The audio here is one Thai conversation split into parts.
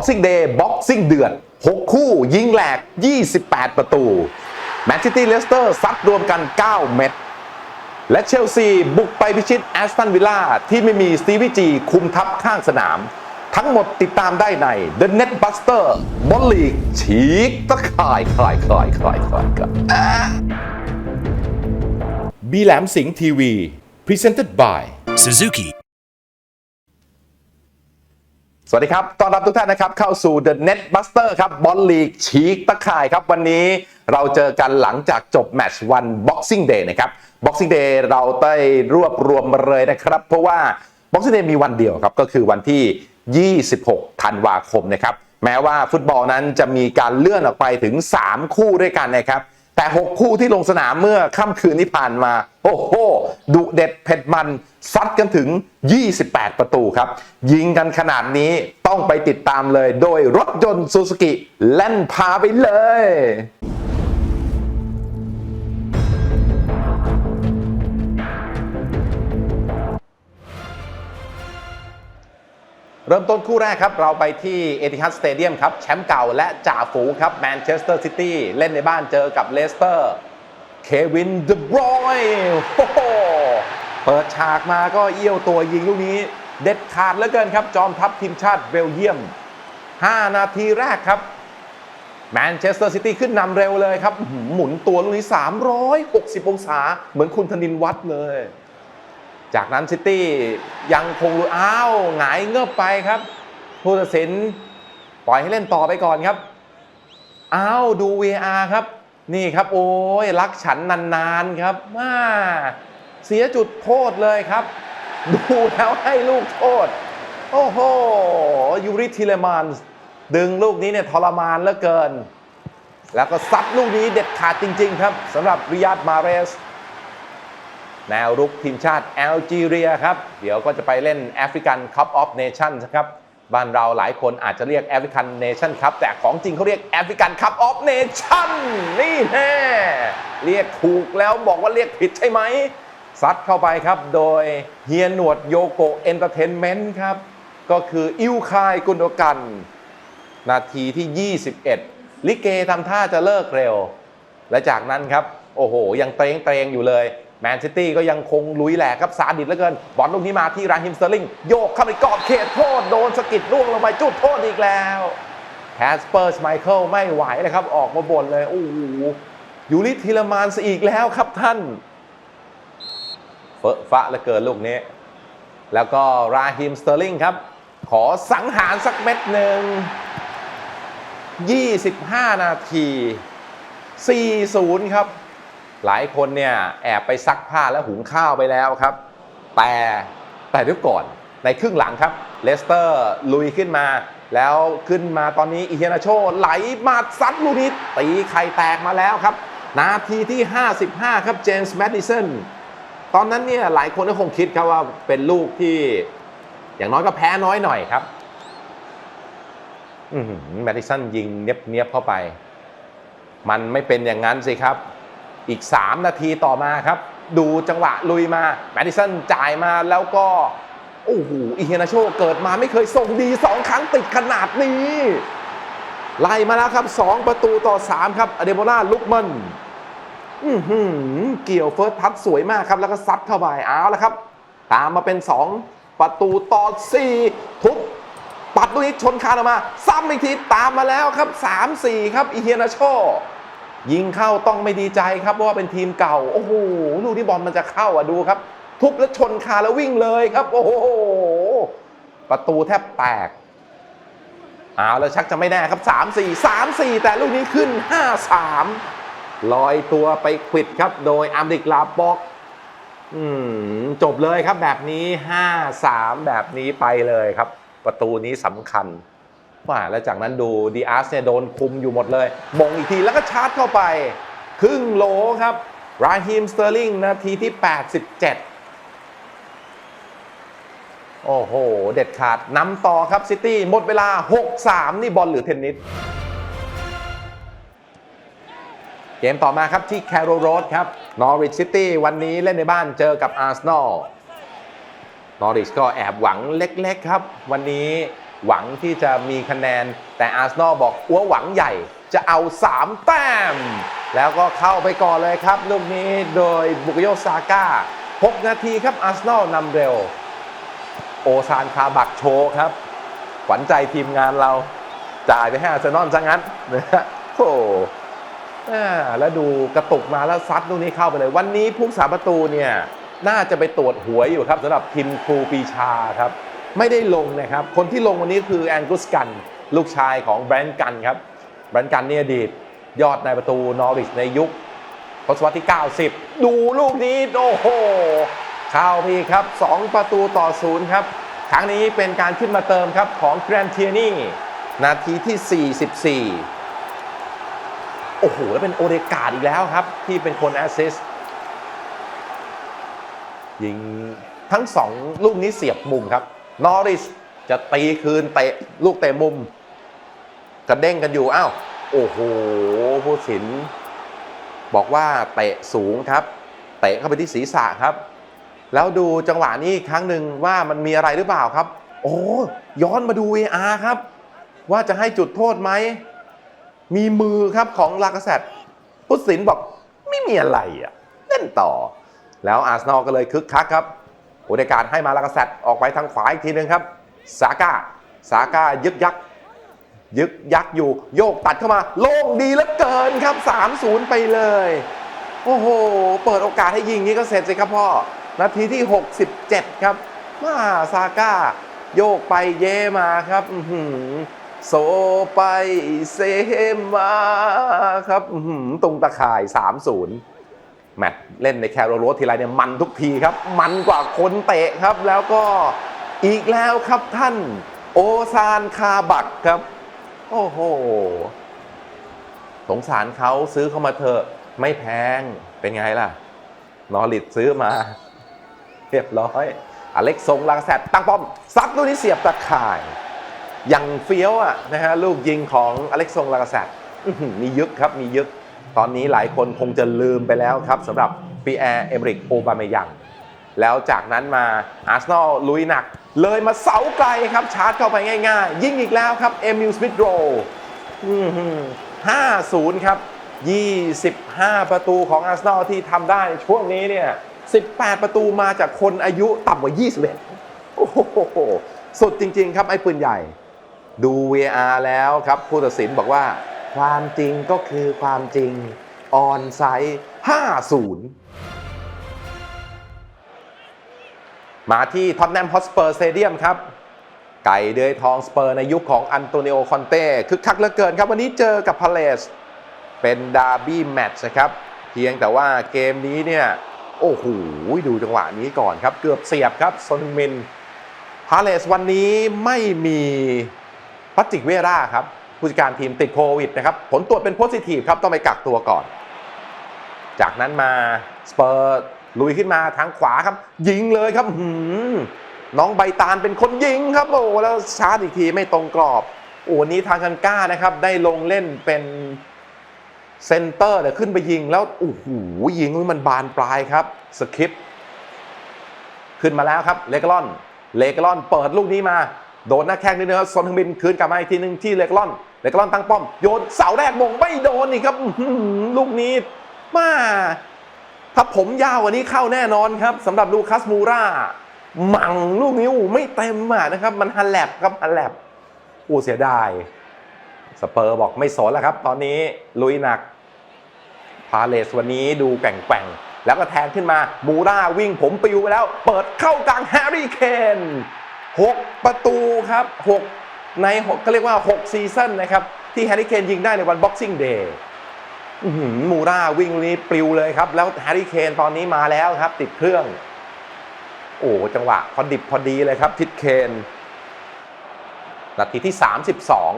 Boxing Day Boxing เดือด 6 คู่ยิงแหลก 28 ประตูแมนเชสเตอร์เลสเตอร์ซัดรวมกัน 9 เม็ดและเชลซีบุกไปพิชิตแอสตันวิลล่าที่ไม่มีสตีวีจีคุมทัพข้างสนาม ทั้งหมดติดตามได้ใน The Net Buster บอลลีกฉีกตะข่ายข่ายข่ายข่ายข่ายข่ายบีแหลมสิงห์ทีวี Presented by Suzuki. สวัสดีครับ ต้อนรับทุกท่านนะครับ เข้าสู่ The Net Buster ครับบอลลีกฉีกตะข่ายครับ วันนี้เราเจอกันหลังจากจบแมตช์วัน Boxing Day นะครับ Boxing Day เราได้รวบรวมมาเลยนะครับ เพราะว่า Boxing Day มีวันเดียวครับ ก็คือวันที่ 26 ธันวาคมนะครับ แม้ว่าฟุตบอลนั้นจะมีการเลื่อนออกไปถึง 3 คู่ด้วยกันนะครับ แต่ 6 คู่ที่ลงสนามเมื่อค่ำคืนที่ผ่านมา โอ้โหดุเด็ดเผ็ดมันซัดกันถึง 28 ประตูครับ ยิงกันขนาดนี้ต้องไปติดตามเลย โดยรถยนต์ซูซูกิแล่นพาไปเลย เริ่มต้นคู่แรกครับ เราไปที่เอติฮัดสเตเดียมครับ แชมป์เก่าและจ่าฝูงครับแมนเชสเตอร์ซิตี้เล่นในบ้านเจอกับเลสเตอร์เควินเดบรอยโอ้โหเปิดฉากมาก็เอี้ยวตัวยิงลูกนี้ เด็ดขาดเหลือเกินครับ จอมทัพทีมชาติเบลเยียม 5 นาทีแรกครับแมนเชสเตอร์ซิตี้ขึ้นนำเร็วเลยครับอื้อหือหมุนตัวลูกนี้ 360 องศา เหมือนคุณธนินวัดเลย จากนั้นซิตี้ยังคงลุยอ้าวหงายเงือบไปครับผู้ตัดสินปล่อยให้เล่นต่อไปก่อนครับอ้าวดู VR ครับ นี่ครับโอ้ยรักฉันนานๆครับมาเสียจุดโทษเลยครับ ดูแล้วให้ลูกโทษ โอ้โหยูริทิเลมานส์ดึงลูกนี้เนี่ยทรมานเหลือเกิน แล้วก็ซัดลูกนี้เด็ดขาดจริง ๆ ครับสำหรับริยาดมาเรส แนวรุกทีมชาติแอลจีเรียครับ เดี๋ยวก็จะไปเล่นแอฟริกันคัพออฟเนชั่นครับ บ้านเราหลายคนอาจจะเรียกแอฟริกันเนชั่นครับแต่ของจริงเขาเรียกแอฟริกันคัพออฟเนชั่นนี่แน่เรียกถูกแล้วบอกว่าเรียกผิดใช่ไหมซัดเข้าไปครับ โดยเฮียหนวดโยโกเอนเตอร์เทนเมนต์ครับ ก็คืออิวคายกุนโดกัน นาทีที่ 21 ลิเกทำท่าจะเลิกเร็ว และจากนั้นครับ โอ้โห ยังเตรงเตรงอยู่เลย แมนซิตี้ก็ยังคงลุยแหลกครับซาดิสเหลือเกิน บอลลูกนี้มาที่ราฮิมสเตอร์ลิง โยกเข้าไปกรอบเขตโทษ โดนสกิดล่วงลงไปจุดโทษอีกแล้วแคสเปอร์สไมเคิลไม่ไหวเลยครับ ออกมาบ่นเลยโอ้โหยูริทิลมานส์อีกแล้วครับท่าน เฟอะฟะเหลือเกินลูกนี้ แล้วก็ราฮิมสเตอร์ลิงครับ ขอสังหารสักเม็ดหนึ่ง 25 นาที 40 ครับ หลายคนเนี่ยแอบไปซักผ้าและหุงข้าวไปแล้วครับ แต่แต่เดี๋ยวก่อนในครึ่งหลังครับเลสเตอร์ลุยขึ้นมา แล้วขึ้นมาตอนนี้อิเฮนาโชไหลมาซัดลูกนี้ตีไข่แตกมาแล้วครับ นาทีที่ 55 ครับเจมส์แมดดิสันตอนนั้นเนี่ยหลายคนก็คงคิดครับว่าเป็นลูกที่อย่างน้อยก็แพ้น้อยหน่อยครับแมดดิสันยิงเนียบๆเข้าไป มันไม่เป็นอย่างนั้นสิครับ อีก 3 นาทีต่อมาครับ ดูจังหวะลุยมาแมดิสันจ่ายมาแล้วก็ โอ้โหอิเฮนาโชเกิดมาไม่เคยส่งดี 2 ครั้งติดขนาดนี้ ไล่มาแล้วครับ 2 ประตูต่อ 3 ครับอเดโมล่าลุกมันอืเกี่ยวเฟิร์สทัชสวยมากครับ แล้วก็ซัดเข้าไปเอาละครับ ตามมาเป็น 2 ประตูต่อ 4 ทุบปัดลูกนี้ชนคานออกมา ซ้ำอีกทีตามมาแล้วครับ 3-4 ครับอีเฮนาโช ยิงเข้าต้องไม่ดีใจครับเพราะว่าเป็นทีมเก่า โอ้โหลูกที่บอลมันจะเข้าอะดูครับ ทุบแล้วชนคาแล้ววิ่งเลยครับ โอ้โหประตูแทบแตกเอาแล้วชักจะไม่แน่ครับ 3-4 3-4 แต่ลูกนี้ขึ้น 5-3 ลอยตัวไปควิดครับ โดยอัมริกลาบอกอืมจบเลยครับแบบนี้ 5-3 แบบนี้ไปเลยครับ ประตูนี้สำคัญ ว่าแล้วจากนั้นดูดีอาร์สเนี่ยโดนคุมอยู่หมดเลยมงอีกทีแล้วก็ชาร์จเข้าไป ครึ่งโหลครับราฮิมสเตอร์ลิงนาทีที่ 87 โอ้โห เด็ดขาดนำต่อครับซิตี้หมดเวลา 6-3 นี่บอลหรือเทนนิส เกมต่อมาครับที่แคโรโรดครับนอริ h ซิตี้วันนี้เล่นในบ้านเจอกับอาร์เซนอลนอริ h ก็แอบหวังเล็กๆครับ วันนี้ หวังที่จะมีคะแนน แต่อาร์เซนอลบอกอัวหวังใหญ่จะเอา 3 แต้ม แล้วก็เข้าไปก่อนเลยครับ ลูกนี้โดยบุกโยซาก้า 6 นาทีครับอาร์เซนอลนำเร็ว โอซานคาบักโชครับขวัญใจทีมงานเราจ่ายไปให้อาร์เซนอลซะงั้นนะฮะโอ้แล้วดูกระตุกมาแล้วซัดลูกนี้เข้าไปเลย วันนี้ผู้สาประตูเนี่ย น่าจะไปตรวจหวยอยู่ครับสำหรับทีมครูปีชาครับ ไม่ได้ลงนะครับ คนที่ลงวันนี้คือแองกุสกัน ลูกชายของแบรนด์กันครับ แบรนด์กันเนี่ยอดีต ยอดในประตูนอริชในยุคทศวรรษที่ 90 ดูลูกนี้โอ้โหเข้าพี่ครับ 2 ประตูต่อศูนย์ครับครั้งนี้เป็นการขึ้นมาเติมครับของแกรนเทียนี่นาทีที่ 44 โอ้โห แล้วเป็นโอเดกาดอีกแล้วครับ ที่เป็นคนแอสซิสยิงทั้ง 2 ลูกนี้เสียบมุมครับ นอริชจะตีคืนเตะลูกเตะมุมกระเด้งกันอยู่อ้าวโอ้โหผู้สิน บอกว่าเตะสูงครับ เตะเข้าไปที่ศีรษะครับ แล้วดูจังหวะนี้อีกครั้งหนึ่งว่ามันมีอะไรหรือเปล่าครับ โอ้ย้อนมาดู VR ครับ ว่าจะให้จุดโทษไหม มีมือครับของลากาเซตพุทธศิลป์บอกไม่มีอะไรอะเล่นต่อ แล้วอาร์เซนอลก็เลยคึกคักครับ โอเดการให้มาลากาเซตออกไปทางขวาอีกทีหนึ่งครับซาก้าซาก้ายึกยักยึกยักอยู่โยกตัดเข้ามา โล่งดีเหลือเกินครับ 3-0 ไปเลย โอ้โห เปิดโอกาสให้ยิงนี้ก็เสร็จสิครับพ่อ นาทีที่ 67 ครับ มาซาก้า โยกไปเยมาครับโซไปเซมาครับ ตรงตะข่าย 3-0 แมตช์เล่นในแคโรโรสทีไรเนี่ยมันทุกทีครับ มันกว่าคนเตะครับ แล้วก็อีกแล้วครับท่านโอซานคาบักครับ โอ้โห สงสารเขาซื้อเข้ามาเถอะ ไม่แพงเป็นไงล่ะ นอริดซื้อมา เรียบร้อย อเล็กซงลางแซดตั้งป้อม ซัดลูกนี้เสียบตะข่ายยังเฟี้ยวอะนะฮะลูกยิงของอเล็กซงลางแซดมียึกครับมียึก ตอนนี้หลายคนคงจะลืมไปแล้วครับสำหรับปีแอร์เอมริกโอบาเมยังแล้วจากนั้นมาอาร์เซนอลลุยหนัก เลยมาเสาไกลครับชาร์จเข้าไปง่ายๆ ยิ่งอีกแล้วครับเอมิลสมิธโรห้าศูนย์ครับ 25 ประตูของอาร์เซนอลที่ทำได้ในช่วงนี้เนี่ย 18 ประตูมาจากคนอายุต่ำกว่า 21 โอ้โห สุดจริง ๆ ครับไอ้ปืนใหญ่ ดู VR แล้วครับผู้ตัดสินบอกว่า ความจริงก็คือความจริงออนไซต์50 มาที่ท็อตแนมฮอสเปอร์สเตเดียมครับ ไก่เดือยทองสเปอร์ในยุคของอันโตนิโอคอนเต้คึกคักเหลือเกินครับ วันนี้เจอกับพาเลสเป็นดาร์บี้แมตช์นะครับ เพียงแต่ว่าเกมนี้เนี่ย โอ้โห ดูจังหวะนี้ก่อนครับ เกือบเสียบครับซอนมินพาเลสวันนี้ไม่มีพัตติกเวราครับ ผู้จัดการทีมติดโควิดนะครับ ผลตรวจเป็นโพซิทีฟครับ ต้องไปกักตัวก่อน จากนั้นมาสเปอร์ลุยขึ้นมาทางขวาครับ ยิงเลยครับหืน้องใบตาลเป็นคนยิงครับ โอ้แล้วชาร์จอีกทีไม่ตรงกรอบโอ้วันนี้ทางกันก้านะครับ ได้ลงเล่นเป็นเซนเตอร์เนี่ยขึ้นไปยิงแล้วโอ้โหยิงมันบานปลายครับสคริปต์ขึ้นมาแล้วครับเลกลอนเลกลอนเปิดลูกนี้มา โดนหน้าแข้งนิดนึงครับซอนทึงบินคืนกลับมาอีกทีหนึงที่เลกลอน เลกลอนตั้งป้อมโยนเสาแรกมงไม่โดนอีกครับลูกนี้มาถ้าผมยาวกว่านี้เข้าแน่นอนครับสำหรับลูคัสมูราหมั่งลูกนี้อ้ไม่เต็มอะนะครับ มันฮันแลบครับฮันแลบอ้เสียดายสเปอร์บอกไม่สนแล้วครับ ตอนนี้ลุยหนัก พาเลสวันนี้ดูแกว่งๆแล้วก็แทงขึ้นมามูราวิ่งผมปิวไปแล้ว เปิดเข้ากลางแฮร์รี่เคน6ประตูครับ 6 ในก็เรียกว่า 6 ซีซั่นนะครับ ที่แฮร์รี่เคนยิงได้ในวัน Boxing Day อื้อหือมูราวิ่งลูกนี้ปลิวเลยครับ แล้วแฮร์รี่เคนตอนนี้มาแล้วครับ ติดเครื่อง โอ้จังหวะพอดิบพอดีเลยครับทิดเคนนาทีที่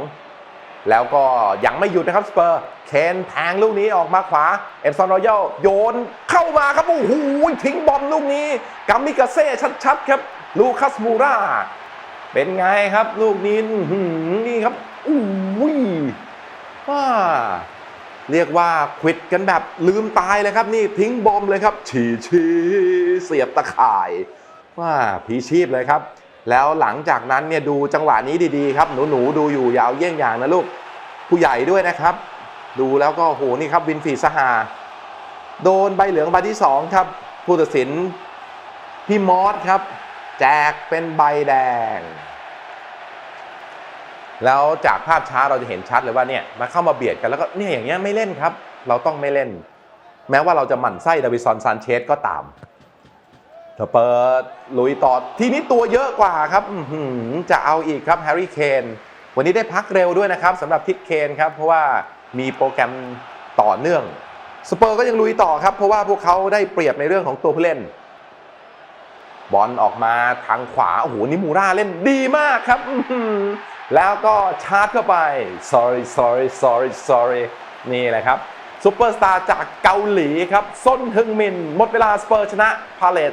32 แล้วก็ยังไม่หยุดนะครับสเปอร์ เคนแทงลูกนี้ออกมาขวา เอ็มซอนรอยัลโยนเข้ามาครับ โอ้โหทิ้งบอลลูกนี้กัมมิกาเซ่ชัดๆ ครับ ลูคัสมูรา เป็นไงครับ ลูกนี้นี่ครับอู้ยว้าเรียกว่าควิดกันแบบลืมตายเลยครับ นี่ทิ้งบอมเลยครับ ฉีชีเสียบตะข่ายว่าผีชีพเลยครับ แล้วหลังจากนั้นเนี่ยดูจังหวะนี้ดีๆครับ หนูหนูๆดูอยู่ยาวเยี่ยงอย่างนะลูก ผู้ใหญ่ด้วยนะครับ ดูแล้วก็โหนี่ครับวินฟีสหา โดนใบเหลืองใบที่ 2 ครับ ผู้ตัดสินพี่มอสครับ แจกเป็นใบแดง แล้วจากภาพช้าเราจะเห็นชัดเลยว่าเนี่ยมาเข้ามาเบียดกันแล้วก็เนี่ยอย่างเงี้ยไม่เล่นครับ เราต้องไม่เล่น แม้ว่าเราจะหมั่นไส้ดาวิซอนซานเชสก็ตามเธอเปิดลุยต่อทีนี้ตัวเยอะกว่าครับจะเอาอีกครับแฮร์รี่เคนวันนี้ได้พักเร็วด้วยนะครับสำหรับทิดเคนครับเพราะว่ามีโปรแกรมต่อเนื่องสเปอร์ก็ยังลุยต่อครับ เพราะว่าพวกเขาได้เปรียบในเรื่องของตัวผู้เล่น บอลออกมาทางขวาโอ้โหนิมูราเล่นดีมากครับ แล้วก็ชาร์จเข้าไป sorry sorry sorry sorry นี่แหละครับซูเปอร์สตาร์จากเกาหลีครับส้นฮึงมิน หมดเวลาสเปอร์ชนะพาเลต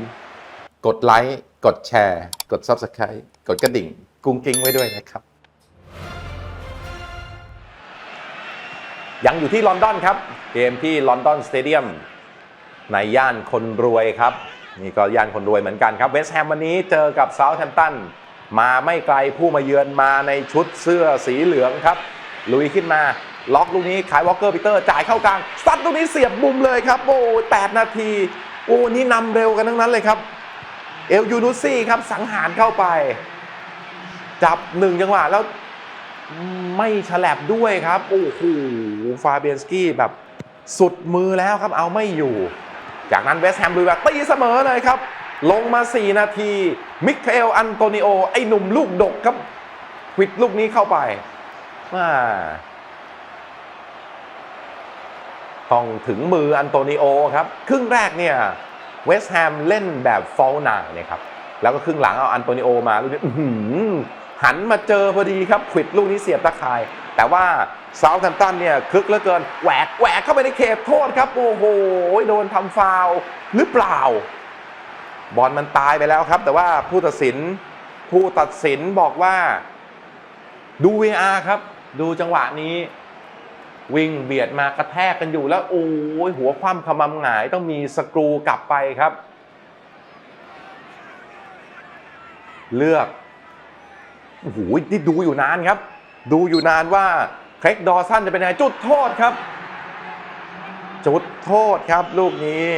3-0 กดไลค์กดแชร์ กด Subscribe กดกระดิ่ง กุ้งกิ้งไว้ด้วยนะครับ ยังอยู่ที่ลอนดอนครับ เกมที่ลอนดอนสเตเดียมในย่านคนรวยครับ นี่ก็ย่านคนรวยเหมือนกันครับเวสต์แฮมวันนี้เจอกับเซาท์แฮมป์ตัน มาไม่ไกลผู้มาเยือนมาในชุดเสื้อสีเหลืองครับ ลุยขึ้นมา ล็อกลูกนี้ขายวอลเกอร์ปีเตอร์จ่ายเข้ากลางซัดลูกนี้เสียบมุมเลยครับ โอ้แปดนาที โอ้นี่นำเร็วกันทั้งนั้นเลยครับ เอลยูนูซี่ครับสังหารเข้าไป จับหนึ่งจังหวะแล้วไม่ฉลับด้วยครับ โอ้โหฟาเบียนสกี้แบบสุดมือแล้วครับเอาไม่อยู่ จากนั้นเวสต์แฮมลุยแบบตีเสมอเลยครับ ลงมา 4 นาที มิคาเอล อันโตนิโอ ไอ้หนุ่มลูกดกครับควิดลูกนี้เข้าไปมาต้องถึงมืออันโตนิโอครับ ครึ่งแรกเนี่ยเวสต์แฮมเล่นแบบฟอลหนาเนี่ยครับ แล้วก็ครึ่งหลังเอาอันโตนิโอมาลูกนี้หันมาเจอพอดีครับควิดลูกนี้เสียบตะข่าย แต่ว่าเซาท์แฮมตันเนี่ยคึกเหลือเกินแหวกแหวกเข้าไปในเขตโทษครับ โอ้โห โดนทำฟาวหรือเปล่า บอลมันตายไปแล้วครับ แต่ว่าผู้ตัดสินผู้ตัดสินบอกว่าดู VR ครับ ดูจังหวะนี้ วิ่งเบียดมากระแทกกันอยู่แล้ว โอ้ยหัวคว่ำขมำหงายต้องมีสกรูกลับไปครับ เลือกโอ้โหนี่ดูอยู่นานครับ ดูอยู่นานว่าเครกดอสันจะเป็นยังไงจุดโทษครับ จุดโทษครับ ลูกนี้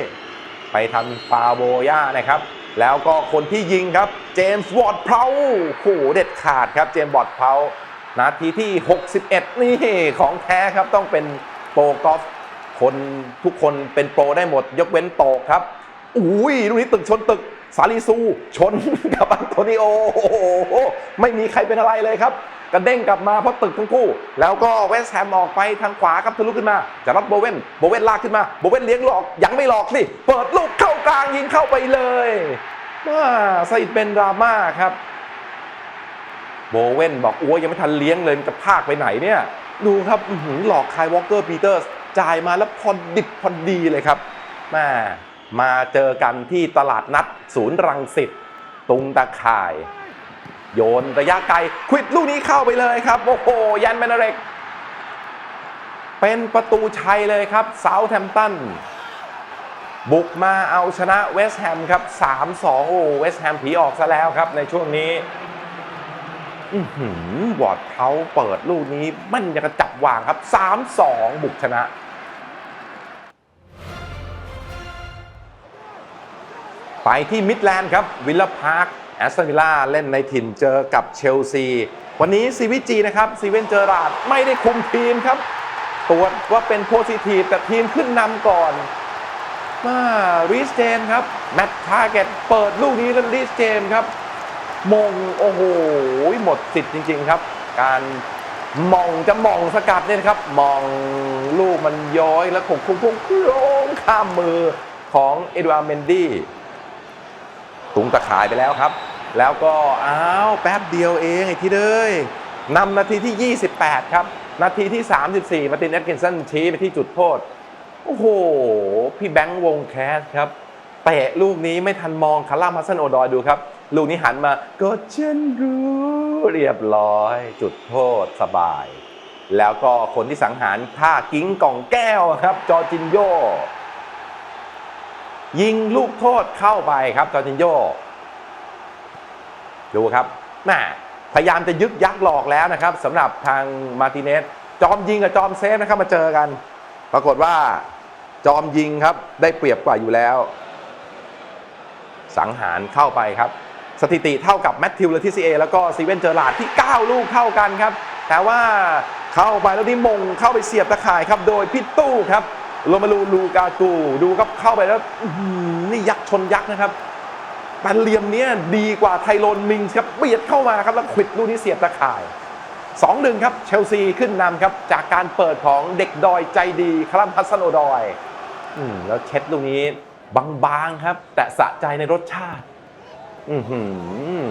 ไปทำฟาโบย่านะครับ แล้วก็คนที่ยิงครับเจมส์วอร์ดเพลาโหเด็ดขาดครับเจมส์วอร์ดเพลานาทีที่ 61 นี่ของแท้ครับต้องเป็นโปรกอล์ฟคนทุกคนเป็นโปรได้หมดยกเว้นโตครับ อุ้ยลูกนี้ตึกชนตึกซาลิซู ชนกับอันโตนิโอไม่มีใครเป็นอะไรเลยครับกระเด้งกลับมาเพราะตึกทั้งคู่ แล้วก็เวสแฮมออกไปทางขวาครับทะลุขึ้นมาจะรับโบเวนโบเวนลากขึ้นมาโบเวนเลี้ยงหลอกยังไม่หลอกสิเปิดลูกเข้ากลางยิงเข้าไปเลยว้าสอิดเป็นดราม่าครับโบเวนบอกอ้วยังไม่ทันเลี้ยงเลยจะพากไปไหนเนี่ย ดูครับหลอกคายวอลเกอร์ปีเตอร์สจ่ายมาแล้วพอดิบพอดีเลยครับม่ มาเจอกันที่ตลาดนัดศูนย์รังสิตตุงตะข่าย โยนระยะไกลควิดลูกนี้เข้าไปเลยครับ โอ้โห ยันเมนเร็ก เป็นประตูชัยเลยครับเซาแฮมป์ตันบุกมาเอาชนะเวสต์แฮมครับ 3-2 โอ้เวสต์แฮมผีออกซะแล้วครับในช่วงนี้หือวอดเขาเปิดลูกนี้มันจะกระจับวางครับ 3-2 บุกชนะ ไปที่มิดแลนด์ครับวิลล่าพาร์คแอสตันวิลล่าเล่นในถิ่นเจอกับเชลซี วันนี้ซีวิจีนะครับซีเวนเจอราดไม่ได้คุมทีมครับตรวจว่าเป็นโพซิทีฟแต่ทีมขึ้นนำก่อนมารีสเจมครับแมตต์ทาร์เก็ตเปิดลูกนี้แล้วรีสเจมครับมงโอ้โหหมดสิทธิ์จริง ๆครับ การมองจะมองสกัดเนี่ยครับมองลูกมันย้อยแล้วคงพุ่งพุ่งโค้งข้ามมือของเอ็ดวาร์ดเมนดี้ ตุงตะขายไปแล้วครับ แล้วก็อ้าวแป๊บเดียวเองไอ้ที่เด้ยนำนาทีที่ 28 ครับ นาทีที่ 34 มาตินเอตกินสันชี้ไปที่จุดโทษ โอ้โห พี่แบงค์วงแคสครับเตะลูกนี้ไม่ทันมองคาร่ามัสซันโอดอยดูครับ ลูกนี้หันมาก็เช่นรู้เรียบร้อย จุดโทษสบาย แล้วก็คนที่สังหารท่ากิ้งกล่องแก้วครับ จอจินโย ยิงลูกโทษเข้าไปครับจอร์จินโยดูครับแหม่พยายามจะยึกยักหลอกแล้วนะครับสำหรับทางมาร์ติเนสจอมยิงกับจอมเซฟนะครับมาเจอกัน ปรากฏว่าจอมยิงครับได้เปรียบกว่าอยู่แล้ว สังหารเข้าไปครับ สถิติเท่ากับแมตติวเลทิซีเอแล้วก็ซีเวนเจอร์ลาดที่ 9 ลูกเท่ากันครับ แต่ว่าเข้าไปแล้วนี่มงเข้าไปเสียบตะข่ายครับ โดยพี่ตู้ครับ โรมาลูลูกากูดูครับเข้าไปแล้วนี่ยักษ์ชนยักษ์นะครับแต่เหลี่ยมเนี้ยดีกว่าไทโรนมิงครับเบียดเข้ามาครับแล้วควิดลูกนี้เสียบตะข่าย2-1ครับเชลซีขึ้นนำครับจากการเปิดของเด็กดอยใจดีคลัมฮัสซันดอยอืมแล้วเช็ดลูกนี้บางๆครับ แต่สะใจในรสชาติ อือหือ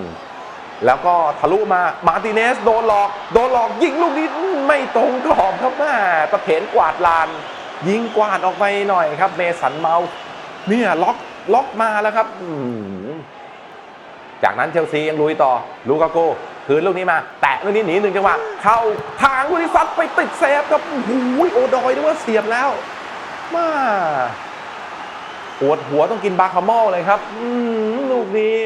แล้วก็ทะลุมามาร์ติเนสโดนหลอก โดนหลอกยิงลูกนี้ไม่ตรงกรอบครับแม่ประเถนกวาดลาน ยิงกวาดออกไปหน่อยครับเมสันเมาเนี่ยล็อกล็อกมาแล้วครับจากนั้นเชลซียังลุยต่อลูกาโก้คืนลูกนี้มา แตะลูกนี้หนีหนึ่งจังหวะเข้าทางลูกนี้ซัดไปติดเซฟครับโอ้โอดอยนึกว่าเสียบแล้วมาปวดหัวต้องกินบาคาโมลเลยครับอืลูกนี้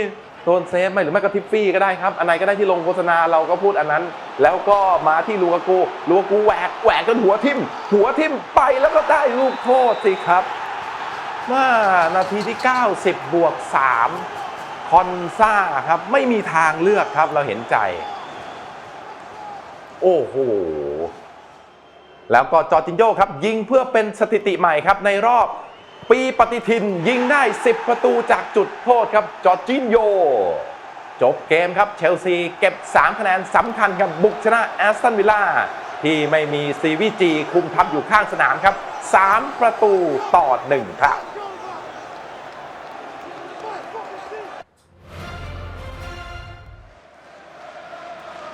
โดนเซฟไหมหรือไม่ก็ทิฟฟี่ก็ได้ครับ อันไหนก็ได้ที่ลงโฆษณาเราก็พูดอันนั้น แล้วก็มาที่ลูกากูลูกากูแหวกแหวกจนหัวทิ่ม หัวทิ่มไปแล้วก็ได้ลูกโทษสิครับว่านาทีที่ 90 บวก 3 คอนซ่าครับ ไม่มีทางเลือกครับเราเห็นใจ โอ้โหแล้วก็จอร์จินโยครับ ยิงเพื่อเป็นสถิติใหม่ครับในรอบ ปีปฏิทินยิงได้ 10 ประตูจากจุดโทษครับ จอร์จินโย จบเกมครับเชลซีเก็บ 3 คะแนนสำคัญครับบุกชนะแอสตันวิลล่าที่ไม่มีซีวีจีคุมทัพอยู่ข้างสนามครับ 3 ประตูต่อ 1 ครับ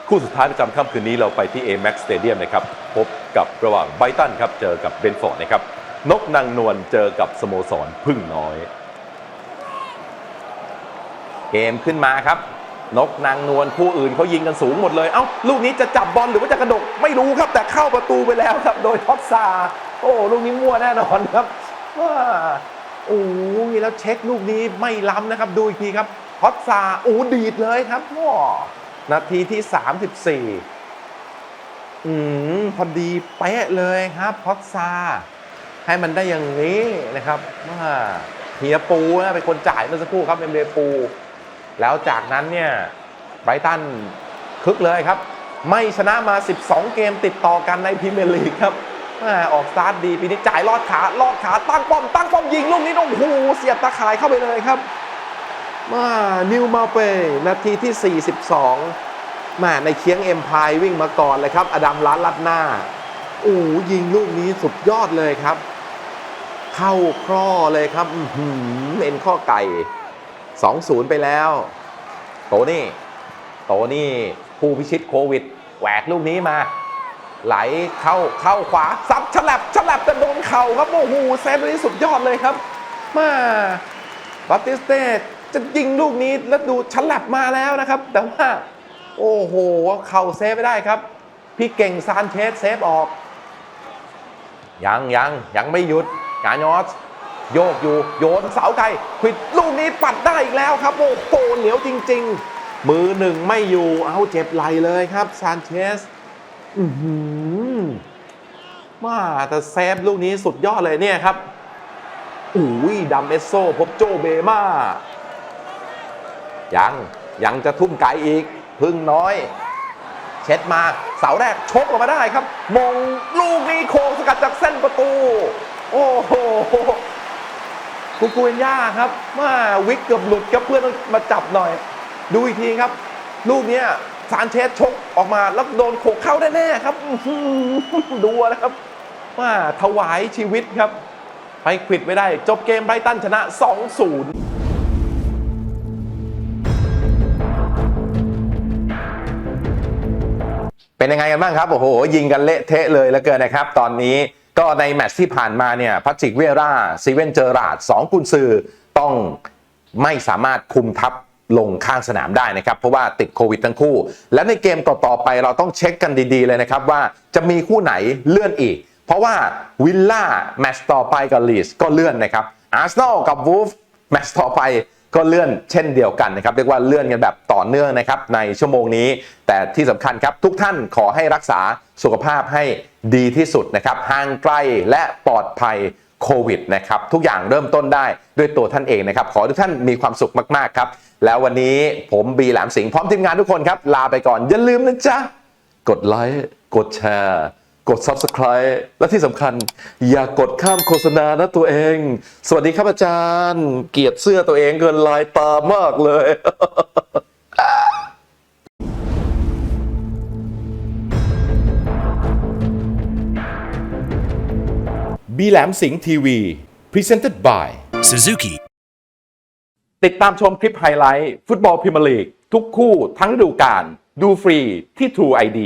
คู่สุดท้ายประจำค่ำคืนนี้เราไปที่ Amex Stadium นะครับ พบกับระหว่างไบตันครับ เจอกับเบนฟอร์ดนะครับ นกนางนวลเจอกับสโมสรพึ่งน้อย เกมขึ้นมาครับ นกนางนวลคู่อื่นเขายิงกันสูงหมดเลยเอ้าลูกนี้จะจับบอลหรือว่าจะกระดกไม่รู้ครับ แต่เข้าประตูไปแล้วครับ โดยท็อปซา โอ้ลูกนี้มั่วแน่นอนครับว้าโอ้ยแล้วเช็คลูกนี้ไม่ล้ำนะครับ ดูอีกทีครับท็อปซาโอ้ดีดเลยครับว้านาทีที่ 34 อืมพอดีเป๊ะเลยครับท็อปซา ให้มันได้อย่างนี้นะครับว่าเฮียปูนะเป็นคนจ่ายเมื่อสักครู่ครับเอ็มเดปู แล้วจากนั้นเนี่ยไบรตันคึกเลยครับ ไม่ชนะมา 12 เกมติดต่อกันในพรีเมียร์ลีกครับม่ออกสตาร์ทดีปีนี้จ่ายลอดขาลอดขาตั้งป้อมตั้งป้อมยิงลูกนี้โอ้โหเสียบตาข่ายเข้าไปเลยครับมานิวมาเปนาทีที่ 42มาในเคียงเอ็มพายวิ่งมาก่อนเลยครับ อดัมล้านลัดหน้าโอ้ยิงลูกนี้สุดยอดเลยครับ เข้าคร่อเลยครับเอ็นข้อไก่2-0ไปแล้ว โตนี่ โตนี่ผู้พิชิตโควิดแหวกลูกนี้มา ไหลเข้าเข้าขวาซับฉลับฉลับจะโดนเข่าครับโอ้โหเซฟนี้สุดยอดเลยครับมาบัตติสเต้จะยิงลูกนี้แล้วดูฉลับมาแล้วนะครับ แต่ว่าโอ้โหเข่าเซฟไม่ได้ครับ พี่เก่งซานเชสเซฟออก ยังยังยังไม่หยุด กานอสโยกอยู่โยนเสาไกลควิดลูกนี้ปัดได้อีกแล้วครับ โอ้โหเหนียวจริง ๆ มือหนึ่งไม่อยู่เอาเจ็บไหลเลยครับซานเชสอือหือมาแต่เซฟลูกนี้สุดยอดเลยเนี่ยครับอุ้ยดัมเอสโซพบโจเบมายัง ยังจะทุ่มไกลอีก พึ่งน้อย เช็ดมา เสาแรกชกออกมาได้ครับ มงลูกนี้โค้งสกัดจากเส้นประตู โอ้โหกูกูเอนย่าครับว่าวิกเกือบหลุดครับเพื่อนต้องมาจับหน่อย ดูอีกทีครับ ลูกเนี้ยซานเชสชกออกมาแล้วโดนโขกเข้าแน่ๆครับดูนะครับว่าถวายชีวิตครับ ไปควิดไม่ได้ จบเกมไบรตันชนะ 2-0เป็นยังไงกันบ้างครับ โอ้โห ยิงกันเละเทะเลยแล้วเกินนะครับ ตอนนี้ ก็ในแมตช์ที่ผ่านมาเนี่ยพัชิกเวราซีเวนเจอราดสองกุนซือต้องไม่สามารถคุมทัพลงข้างสนามได้นะครับ เพราะว่าติดโควิดทั้งคู่ และในเกมต่อ ๆ ไปเราต้องเช็คกันดี ๆ เลยนะครับ ว่าจะมีคู่ไหนเลื่อนอีก เพราะว่าวิลล่าแมตช์ต่อไปกับลีสก็เลื่อนนะครับอาร์เซนอลกับวูฟแมตช์ต่อไปก็เลื่อนเช่นเดียวกันนะครับ เรียกว่าเลื่อนกันแบบต่อเนื่องนะครับในชั่วโมงนี้ แต่ที่สำคัญครับทุกท่านขอให้รักษาสุขภาพให้ ดีที่สุดนะครับห่างไกลและปลอดภัยโควิดนะครับทุกอย่างเริ่มต้นได้ด้วยตัวท่านเองนะครับ ขอทุกท่านมีความสุขมากๆครับ แล้ววันนี้ผมบีหลามสิงห์พร้อมทีมงานทุกคนครับ ลาไปก่อน อย่าลืมนะจ๊ะ กดไลค์กดแชร์กด Subscribe และที่สำคัญ อย่ากดข้ามโฆษณานะตัวเอง สวัสดีครับอาจารย์ เกียดเสื้อตัวเองเกินลายตามากเลย บีแหลมสิงห์ทีวี Presented by Suzuki. ติดตามชมคลิปไฮไลท์ ฟุตบอลพรีเมียร์ลีก ทุกคู่ทั้งฤดูกาลดูฟรีที่ True ID